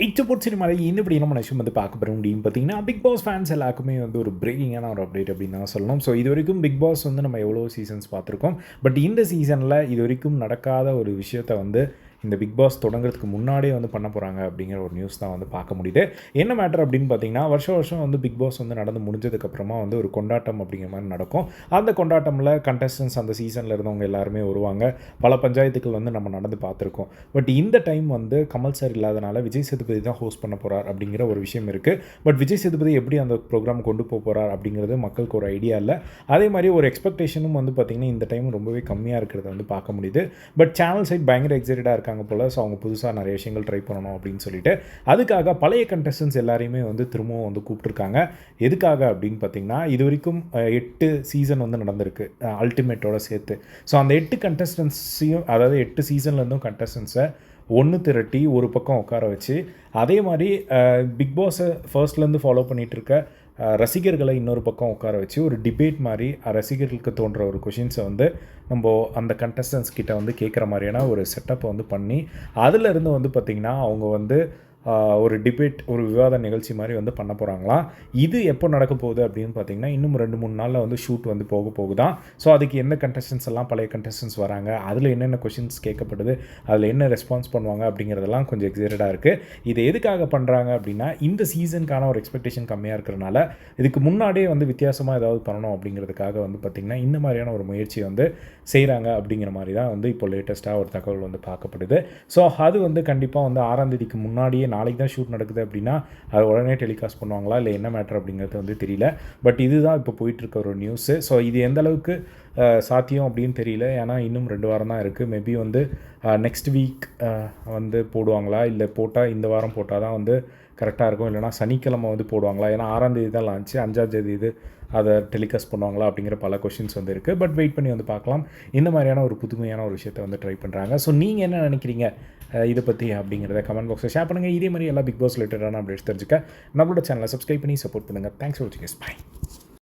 இச்சப்போட் சினிமாவில் இந்த இப்படி நம்ம நிமிஷம் வந்து பார்க்க போகிற முடியும் பார்த்தீங்கன்னா பிக் பாஸ் ஃபேன்ஸ் எல்லாருக்குமே வந்து ஒரு பிரேக்கிங்கான ஒரு அப்டேட் அப்படின்னு தான் சொல்லணும். ஸோ இது வரைக்கும் பிக் பாஸ் வந்து நம்ம எவ்வளோ சீசன்ஸ் பார்த்துருக்கோம்? பட் இந்த சீசனில் இது வரைக்கும் நடக்காத ஒரு விஷயத்தை வந்து இந்த பிக் பாஸ் தொடங்குறதுக்கு முன்னாடியே வந்து பண்ண போகிறாங்க அப்படிங்கிற ஒரு நியூஸ் தான் வந்து பார்க்க முடியுது. என்ன மேட்டர் அப்படின்னு பார்த்தீங்கன்னா வருஷம் வருஷம் வந்து பிக் பாஸ் வந்து நடந்து முடிஞ்சதுக்கப்புறமா வந்து ஒரு கொண்டாட்டம் அப்படிங்கிற மாதிரி நடக்கும். அந்த கொண்டாட்டமில் கண்டஸ்டன்ஸ் அந்த சீசனில் இருந்தவங்க எல்லாருமே வருவாங்க. பல பஞ்சாயத்துக்கள் வந்து நம்ம நடந்து பார்த்துருக்கோம். பட் இந்த டைம் வந்து கமல் சார் இல்லாதனால விஜய் சேதுபதி தான் ஹோஸ்ட் பண்ண போகிறார் அப்படிங்கிற ஒரு விஷயம் இருக்குது பட் விஜய் சேதுபதி எப்படி அந்த ப்ரோக்ராம் கொண்டு போக போகிறார் அப்படிங்கிறது மக்களுக்கு ஒரு ஐடியா இல்லை. அதே மாதிரி ஒரு எக்ஸ்பெக்டேஷனும் வந்து பார்த்திங்கன்னா இந்த டைம் ரொம்பவே கம்மியாக இருக்கிறத வந்து பார்க்க முடியுது. பட் சேனல் சைட் பயங்கர எக்ஸைட்டடாக இருக்காங்க. போல் ஸோ அவங்க புதுசாக நிறைய விஷயங்கள் ட்ரை பண்ணணும் அப்படின்னு சொல்லிட்டு அதுக்காக பழைய கண்டஸ்டன்ஸ் எல்லாரையுமே வந்து திரும்பவும் வந்து கூப்பிட்ருக்காங்க எதுக்காக அப்படின்னு பார்த்தீங்கன்னா இது வரைக்கும் எட்டு சீசன் வந்து நடந்திருக்கு அல்டிமேட்டோட சேர்த்து. ஸோ அந்த எட்டு கண்டஸ்டன்ஸையும் அதாவது எட்டு சீசன்லேருந்தும் கண்டஸ்டன்ஸை ஒன்று திரட்டி ஒரு பக்கம் உட்கார வச்சு அதே மாதிரி பிக் பாஸை ஃபர்ஸ்ட்லேருந்து ஃபாலோ பண்ணிகிட்டு இருக்க ரசிகர்களை இன்னொரு பக்கம் உட்கார வச்சு ஒரு டிபேட் மாதிரி ரசிகர்களுக்கு தோன்ற ஒரு கொஷின்ஸை வந்து நம்ம அந்த கண்டஸ்டன்ஸ் கிட்ட வந்து கேட்குற மாதிரியான ஒரு செட்டப்பை வந்து பண்ணி அதிலிருந்து வந்து பார்த்திங்கன்னா அவங்க வந்து ஒரு டிபேட் ஒரு விவாத நிகழ்ச்சி மாதிரி வந்து பண்ண போகிறாங்களாம் இது எப்போ நடக்க போகுது அப்படின்னு பார்த்தீங்கன்னா இன்னும் ரெண்டு மூணு நாளில் வந்து ஷூட் வந்து போக போகுதான் ஸோ அதுக்கு எந்த கண்டஸ்டன்ஸ் எல்லாம் பழைய கண்டஸ்டன்ஸ் வராங்க? அதில் என்னென்ன கொஷின்ஸ் கேட்கப்படுது? அதில் என்ன ரெஸ்பான்ஸ் பண்ணுவாங்க அப்படிங்கிறதெல்லாம் கொஞ்சம் எக்ஸைட்டடாக இருக்குது இது எதுக்காக பண்ணுறாங்க அப்படின்னா இந்த சீசனுக்கான ஒரு எக்ஸ்பெக்டேஷன் கம்மியாக இருக்கிறனால இதுக்கு முன்னாடியே வந்து வித்தியாசமாக ஏதாவது பண்ணணும் அப்படிங்கிறதுக்காக வந்து பார்த்திங்கன்னா இந்த மாதிரியான ஒரு முயற்சி வந்து செய்கிறாங்க அப்படிங்கிற மாதிரி தான் வந்து இப்போ லேட்டஸ்ட்டாக ஒரு தகவல் வந்து பார்க்கப்படுது. ஸோ அது வந்து கண்டிப்பாக வந்து ஆறாம் தேதிக்கு முன்னாடியே நாளைக்கு தான் ஷூட் நடக்குது அப்படின்னா அது உடனே டெலிகாஸ்ட் பண்ணுவாங்களா? இல்லை என்ன மேட்ரு அப்படிங்கிறது வந்து தெரியல. பட் இதுதான் இப்போ போயிட்டுருக்க ஒரு நியூஸு ஸோ இது எந்த அளவுக்கு சாத்தியம் அப்படின்னு தெரியல. ஏன்னா இன்னும் ரெண்டு வாரம் தான் இருக்குது மேபி வந்து நெக்ஸ்ட் வீக் வந்து போடுவாங்களா? இல்லை போட்டால் இந்த வாரம் போட்டால் தான் வந்து கரெக்டாக இருக்கும். இல்லைனா சனிக்கிழமை வந்து போடுவாங்களா? ஏன்னா ஆறாம் தேதி தான் லான்ச்சு அஞ்சாம் தேதி இது அதை டெலிகாஸ்ட் பண்ணுவாங்களா? அப்படிங்கிற பல கொஷின்ஸ் வந்து இருக்குது பட் வெயிட் பண்ணி வந்து பார்க்கலாம். இந்த மாதிரியான ஒரு புதுமையான ஒரு விஷயத்தை வந்து ட்ரை பண்ணுறாங்க ஸோ நீங்கள் என்ன நினைக்கிறீங்க? இதை பற்றி அப்படிங்கிறத கமெண்ட் பாக்ஸில் ஷேர் பண்ணுங்கள் இதே மாதிரி எல்லா பிக் பாஸ் ரிலேட்டடான அப்டேட்ஸ் தெரிஞ்சுக்க நம்மளோட சேனலை சப்ஸ்கிரைப் பண்ணி சப்போர்ட் பண்ணுங்கள் தேங்க்ஸ் ஃபார் வாட்சிங் பை